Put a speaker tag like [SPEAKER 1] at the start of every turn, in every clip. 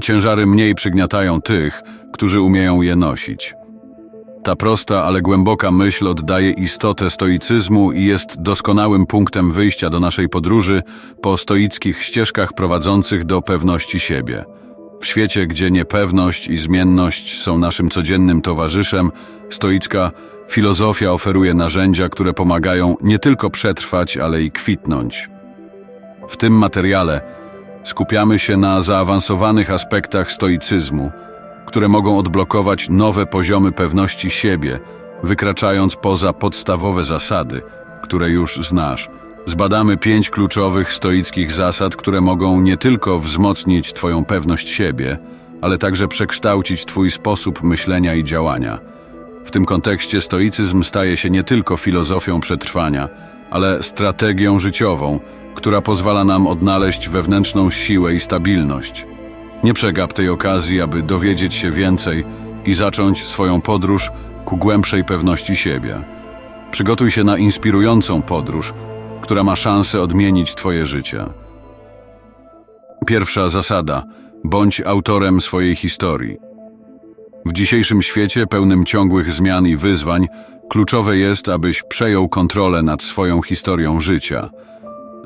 [SPEAKER 1] Ciężary mniej przygniatają tych, którzy umieją je nosić. Ta prosta, ale głęboka myśl oddaje istotę stoicyzmu i jest doskonałym punktem wyjścia do naszej podróży po stoickich ścieżkach prowadzących do pewności siebie. W świecie, gdzie niepewność i zmienność są naszym codziennym towarzyszem, stoicka filozofia oferuje narzędzia, które pomagają nie tylko przetrwać, ale i kwitnąć. W tym materiale skupiamy się na zaawansowanych aspektach stoicyzmu, które mogą odblokować nowe poziomy pewności siebie, wykraczając poza podstawowe zasady, które już znasz. Zbadamy pięć kluczowych stoickich zasad, które mogą nie tylko wzmocnić Twoją pewność siebie, ale także przekształcić Twój sposób myślenia i działania. W tym kontekście stoicyzm staje się nie tylko filozofią przetrwania, ale strategią życiową, która pozwala nam odnaleźć wewnętrzną siłę i stabilność. Nie przegap tej okazji, aby dowiedzieć się więcej i zacząć swoją podróż ku głębszej pewności siebie. Przygotuj się na inspirującą podróż, która ma szansę odmienić Twoje życie. Pierwsza zasada: bądź autorem swojej historii. W dzisiejszym świecie pełnym ciągłych zmian i wyzwań, kluczowe jest, abyś przejął kontrolę nad swoją historią życia.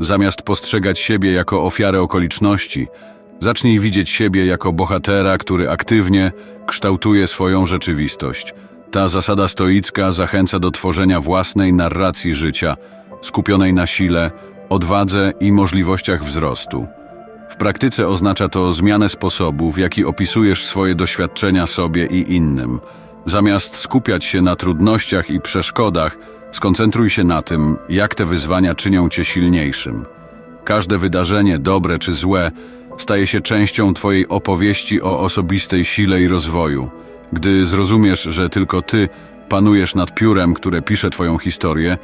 [SPEAKER 1] Zamiast postrzegać siebie jako ofiarę okoliczności, zacznij widzieć siebie jako bohatera, który aktywnie kształtuje swoją rzeczywistość. Ta zasada stoicka zachęca do tworzenia własnej narracji życia, skupionej na sile, odwadze i możliwościach wzrostu. W praktyce oznacza to zmianę sposobu, w jaki opisujesz swoje doświadczenia sobie i innym. Zamiast skupiać się na trudnościach i przeszkodach, skoncentruj się na tym, jak te wyzwania czynią cię silniejszym. Każde wydarzenie, dobre czy złe, staje się częścią Twojej opowieści o osobistej sile i rozwoju. Gdy zrozumiesz, że tylko Ty panujesz nad piórem, które pisze Twoją historię,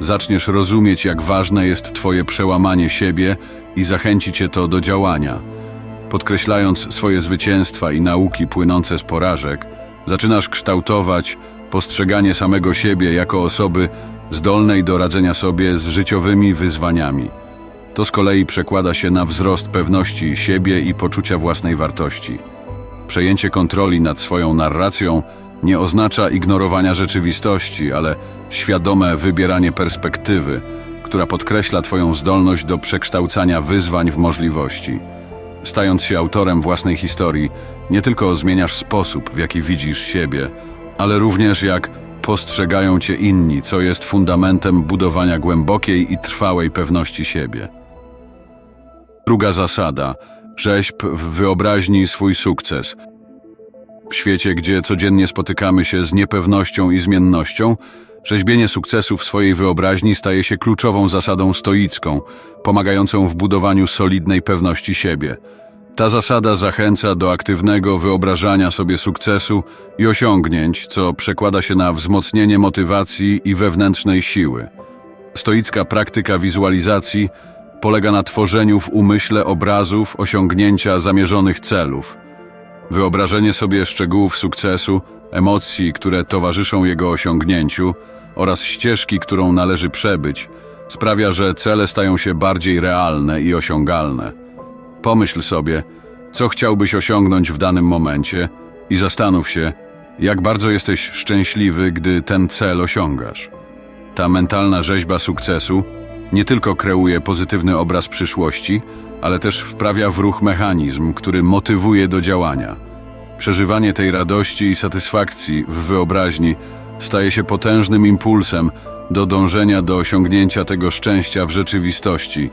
[SPEAKER 1] zaczniesz rozumieć, jak ważne jest Twoje przełamanie siebie i zachęci Cię to do działania. Podkreślając swoje zwycięstwa i nauki płynące z porażek, zaczynasz kształtować postrzeganie samego siebie jako osoby zdolnej do radzenia sobie z życiowymi wyzwaniami. To z kolei przekłada się na wzrost pewności siebie i poczucia własnej wartości. Przejęcie kontroli nad swoją narracją nie oznacza ignorowania rzeczywistości, ale świadome wybieranie perspektywy, która podkreśla Twoją zdolność do przekształcania wyzwań w możliwości. Stając się autorem własnej historii, nie tylko zmieniasz sposób, w jaki widzisz siebie, ale również jak postrzegają Cię inni, co jest fundamentem budowania głębokiej i trwałej pewności siebie. Druga zasada: rzeźb w wyobraźni swój sukces. W świecie, gdzie codziennie spotykamy się z niepewnością i zmiennością, rzeźbienie sukcesu w swojej wyobraźni staje się kluczową zasadą stoicką, pomagającą w budowaniu solidnej pewności siebie. Ta zasada zachęca do aktywnego wyobrażania sobie sukcesu i osiągnięć, co przekłada się na wzmocnienie motywacji i wewnętrznej siły. Stoicka praktyka wizualizacji polega na tworzeniu w umyśle obrazów osiągnięcia zamierzonych celów. Wyobrażenie sobie szczegółów sukcesu, emocji, które towarzyszą jego osiągnięciu oraz ścieżki, którą należy przebyć, sprawia, że cele stają się bardziej realne i osiągalne. Pomyśl sobie, co chciałbyś osiągnąć w danym momencie i zastanów się, jak bardzo jesteś szczęśliwy, gdy ten cel osiągasz. Ta mentalna rzeźba sukcesu nie tylko kreuje pozytywny obraz przyszłości, ale też wprawia w ruch mechanizm, który motywuje do działania. Przeżywanie tej radości i satysfakcji w wyobraźni staje się potężnym impulsem do dążenia do osiągnięcia tego szczęścia w rzeczywistości.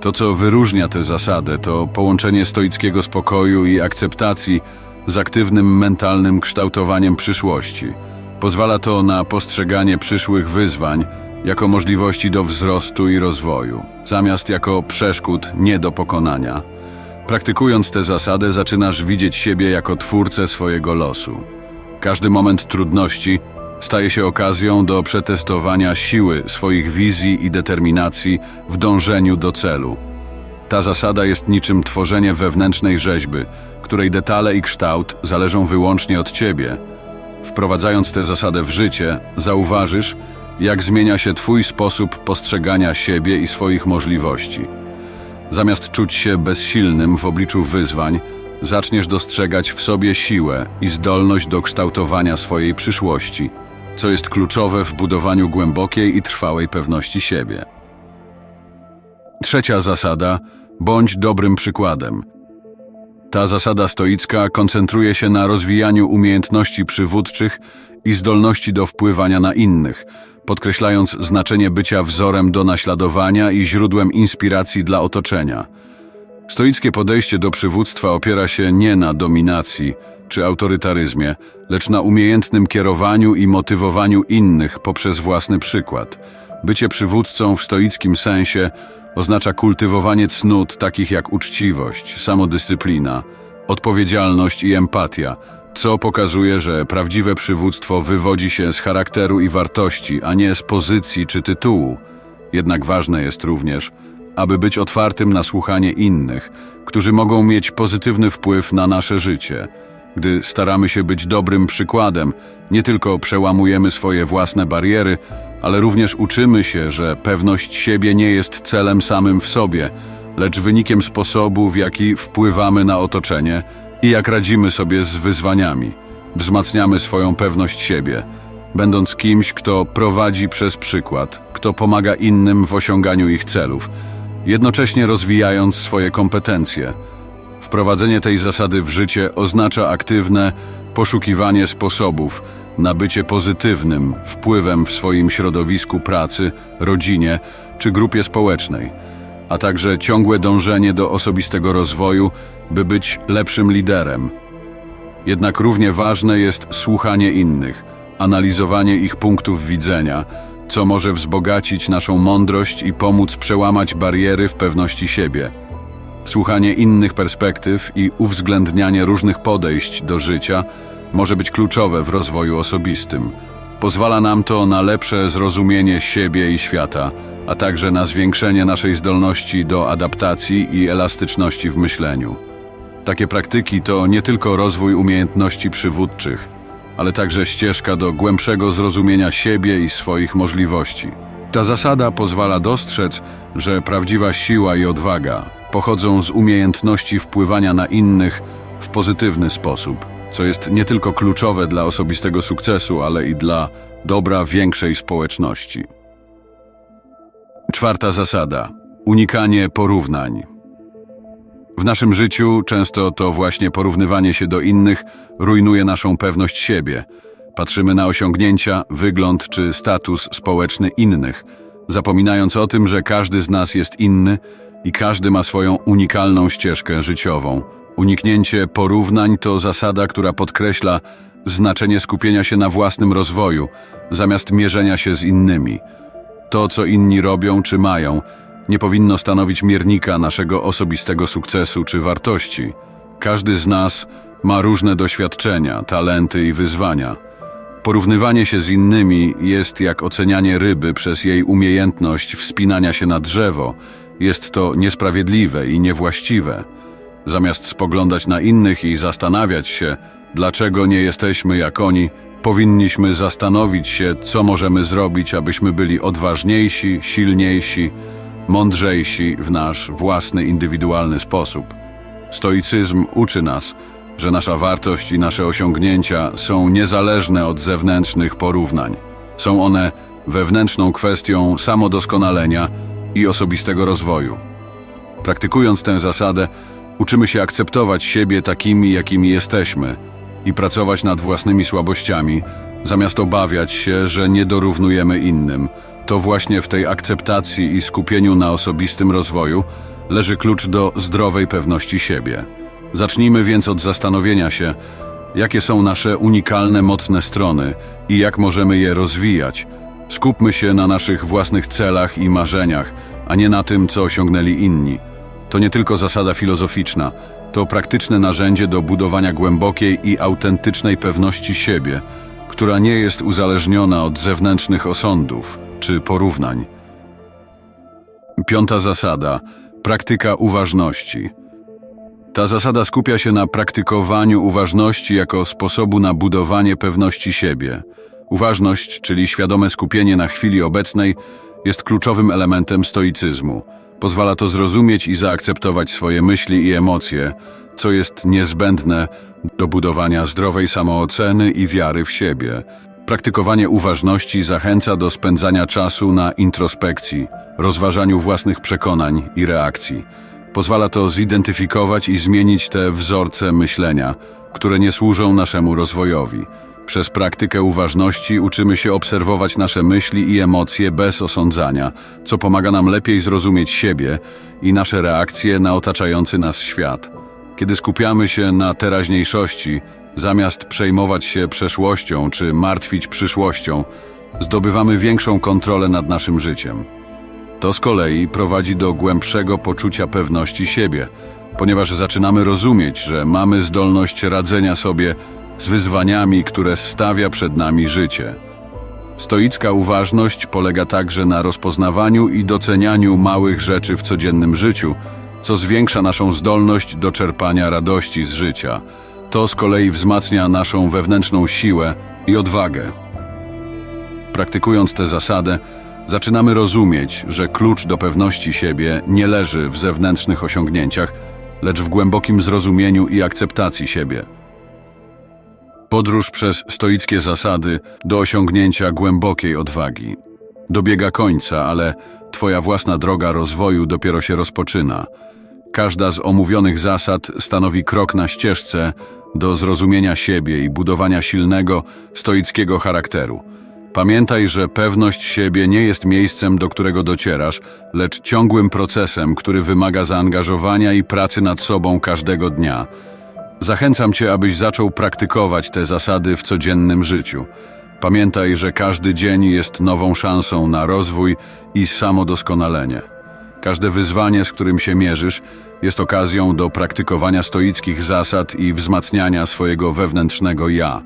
[SPEAKER 1] To, co wyróżnia tę zasadę, to połączenie stoickiego spokoju i akceptacji z aktywnym mentalnym kształtowaniem przyszłości. Pozwala to na postrzeganie przyszłych wyzwań jako możliwości do wzrostu i rozwoju, zamiast jako przeszkód nie do pokonania. Praktykując tę zasadę, zaczynasz widzieć siebie jako twórcę swojego losu. Każdy moment trudności staje się okazją do przetestowania siły swoich wizji i determinacji w dążeniu do celu. Ta zasada jest niczym tworzenie wewnętrznej rzeźby, której detale i kształt zależą wyłącznie od ciebie. Wprowadzając tę zasadę w życie, zauważysz, jak zmienia się Twój sposób postrzegania siebie i swoich możliwości. Zamiast czuć się bezsilnym w obliczu wyzwań, zaczniesz dostrzegać w sobie siłę i zdolność do kształtowania swojej przyszłości, co jest kluczowe w budowaniu głębokiej i trwałej pewności siebie. Trzecia zasada: bądź dobrym przykładem. Ta zasada stoicka koncentruje się na rozwijaniu umiejętności przywódczych i zdolności do wpływania na innych, podkreślając znaczenie bycia wzorem do naśladowania i źródłem inspiracji dla otoczenia. Stoickie podejście do przywództwa opiera się nie na dominacji czy autorytaryzmie, lecz na umiejętnym kierowaniu i motywowaniu innych poprzez własny przykład. Bycie przywódcą w stoickim sensie oznacza kultywowanie cnót takich jak uczciwość, samodyscyplina, odpowiedzialność i empatia, co pokazuje, że prawdziwe przywództwo wywodzi się z charakteru i wartości, a nie z pozycji czy tytułu. Jednak ważne jest również, aby być otwartym na słuchanie innych, którzy mogą mieć pozytywny wpływ na nasze życie. Gdy staramy się być dobrym przykładem, nie tylko przełamujemy swoje własne bariery, ale również uczymy się, że pewność siebie nie jest celem samym w sobie, lecz wynikiem sposobu, w jaki wpływamy na otoczenie i jak radzimy sobie z wyzwaniami. Wzmacniamy swoją pewność siebie, będąc kimś, kto prowadzi przez przykład, kto pomaga innym w osiąganiu ich celów, jednocześnie rozwijając swoje kompetencje. Wprowadzenie tej zasady w życie oznacza aktywne poszukiwanie sposobów na bycie pozytywnym wpływem w swoim środowisku pracy, rodzinie czy grupie społecznej, a także ciągłe dążenie do osobistego rozwoju, by być lepszym liderem. Jednak równie ważne jest słuchanie innych, analizowanie ich punktów widzenia, co może wzbogacić naszą mądrość i pomóc przełamać bariery w pewności siebie. Słuchanie innych perspektyw i uwzględnianie różnych podejść do życia może być kluczowe w rozwoju osobistym. Pozwala nam to na lepsze zrozumienie siebie i świata, a także na zwiększenie naszej zdolności do adaptacji i elastyczności w myśleniu. Takie praktyki to nie tylko rozwój umiejętności przywódczych, ale także ścieżka do głębszego zrozumienia siebie i swoich możliwości. Ta zasada pozwala dostrzec, że prawdziwa siła i odwaga pochodzą z umiejętności wpływania na innych w pozytywny sposób, co jest nie tylko kluczowe dla osobistego sukcesu, ale i dla dobra większej społeczności. Czwarta zasada: unikanie porównań. W naszym życiu często to właśnie porównywanie się do innych rujnuje naszą pewność siebie. Patrzymy na osiągnięcia, wygląd czy status społeczny innych, zapominając o tym, że każdy z nas jest inny i każdy ma swoją unikalną ścieżkę życiową. Uniknięcie porównań to zasada, która podkreśla znaczenie skupienia się na własnym rozwoju, zamiast mierzenia się z innymi. To, co inni robią czy mają, nie powinno stanowić miernika naszego osobistego sukcesu czy wartości. Każdy z nas ma różne doświadczenia, talenty i wyzwania. Porównywanie się z innymi jest jak ocenianie ryby przez jej umiejętność wspinania się na drzewo. Jest to niesprawiedliwe i niewłaściwe. Zamiast spoglądać na innych i zastanawiać się, dlaczego nie jesteśmy jak oni, powinniśmy zastanowić się, co możemy zrobić, abyśmy byli odważniejsi, silniejsi, mądrzejsi w nasz własny, indywidualny sposób. Stoicyzm uczy nas, że nasza wartość i nasze osiągnięcia są niezależne od zewnętrznych porównań. Są one wewnętrzną kwestią samodoskonalenia i osobistego rozwoju. Praktykując tę zasadę, uczymy się akceptować siebie takimi, jakimi jesteśmy i pracować nad własnymi słabościami, zamiast obawiać się, że nie dorównujemy innym. To właśnie w tej akceptacji i skupieniu na osobistym rozwoju leży klucz do zdrowej pewności siebie. Zacznijmy więc od zastanowienia się, jakie są nasze unikalne, mocne strony i jak możemy je rozwijać. Skupmy się na naszych własnych celach i marzeniach, a nie na tym, co osiągnęli inni. To nie tylko zasada filozoficzna, to praktyczne narzędzie do budowania głębokiej i autentycznej pewności siebie, która nie jest uzależniona od zewnętrznych osądów czy porównań. Piąta zasada praktyka uważności. Ta zasada skupia się na praktykowaniu uważności jako sposobu na budowanie pewności siebie. Uważność, czyli świadome skupienie na chwili obecnej, jest kluczowym elementem stoicyzmu. Pozwala to zrozumieć i zaakceptować swoje myśli i emocje, co jest niezbędne do budowania zdrowej samooceny i wiary w siebie. Praktykowanie uważności zachęca do spędzania czasu na introspekcji, rozważaniu własnych przekonań i reakcji. Pozwala to zidentyfikować i zmienić te wzorce myślenia, które nie służą naszemu rozwojowi. Przez praktykę uważności uczymy się obserwować nasze myśli i emocje bez osądzania, co pomaga nam lepiej zrozumieć siebie i nasze reakcje na otaczający nas świat. Kiedy skupiamy się na teraźniejszości, zamiast przejmować się przeszłością czy martwić przyszłością, zdobywamy większą kontrolę nad naszym życiem. To z kolei prowadzi do głębszego poczucia pewności siebie, ponieważ zaczynamy rozumieć, że mamy zdolność radzenia sobie z wyzwaniami, które stawia przed nami życie. Stoicka uważność polega także na rozpoznawaniu i docenianiu małych rzeczy w codziennym życiu, co zwiększa naszą zdolność do czerpania radości z życia. To z kolei wzmacnia naszą wewnętrzną siłę i odwagę. Praktykując tę zasadę, zaczynamy rozumieć, że klucz do pewności siebie nie leży w zewnętrznych osiągnięciach, lecz w głębokim zrozumieniu i akceptacji siebie. Podróż przez stoickie zasady do osiągnięcia głębokiej odwagi. Dobiega końca, ale Twoja własna droga rozwoju dopiero się rozpoczyna. Każda z omówionych zasad stanowi krok na ścieżce do zrozumienia siebie i budowania silnego, stoickiego charakteru. Pamiętaj, że pewność siebie nie jest miejscem, do którego docierasz, lecz ciągłym procesem, który wymaga zaangażowania i pracy nad sobą każdego dnia. Zachęcam Cię, abyś zaczął praktykować te zasady w codziennym życiu. Pamiętaj, że każdy dzień jest nową szansą na rozwój i samodoskonalenie. Każde wyzwanie, z którym się mierzysz, jest okazją do praktykowania stoickich zasad i wzmacniania swojego wewnętrznego ja.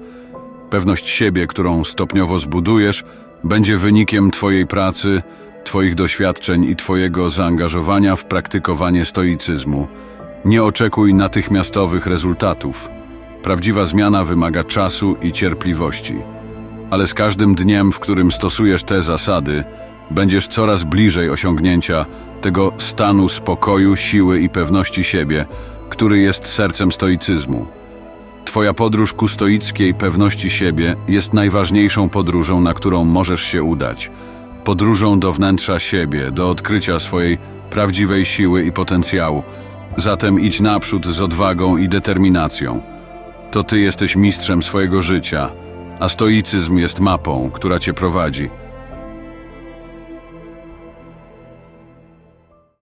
[SPEAKER 1] Pewność siebie, którą stopniowo zbudujesz, będzie wynikiem Twojej pracy, Twoich doświadczeń i Twojego zaangażowania w praktykowanie stoicyzmu. Nie oczekuj natychmiastowych rezultatów. Prawdziwa zmiana wymaga czasu i cierpliwości. Ale z każdym dniem, w którym stosujesz te zasady, będziesz coraz bliżej osiągnięcia tego stanu spokoju, siły i pewności siebie, który jest sercem stoicyzmu. Twoja podróż ku stoickiej pewności siebie jest najważniejszą podróżą, na którą możesz się udać. Podróżą do wnętrza siebie, do odkrycia swojej prawdziwej siły i potencjału. Zatem idź naprzód z odwagą i determinacją. To ty jesteś mistrzem swojego życia, a stoicyzm jest mapą, która cię prowadzi.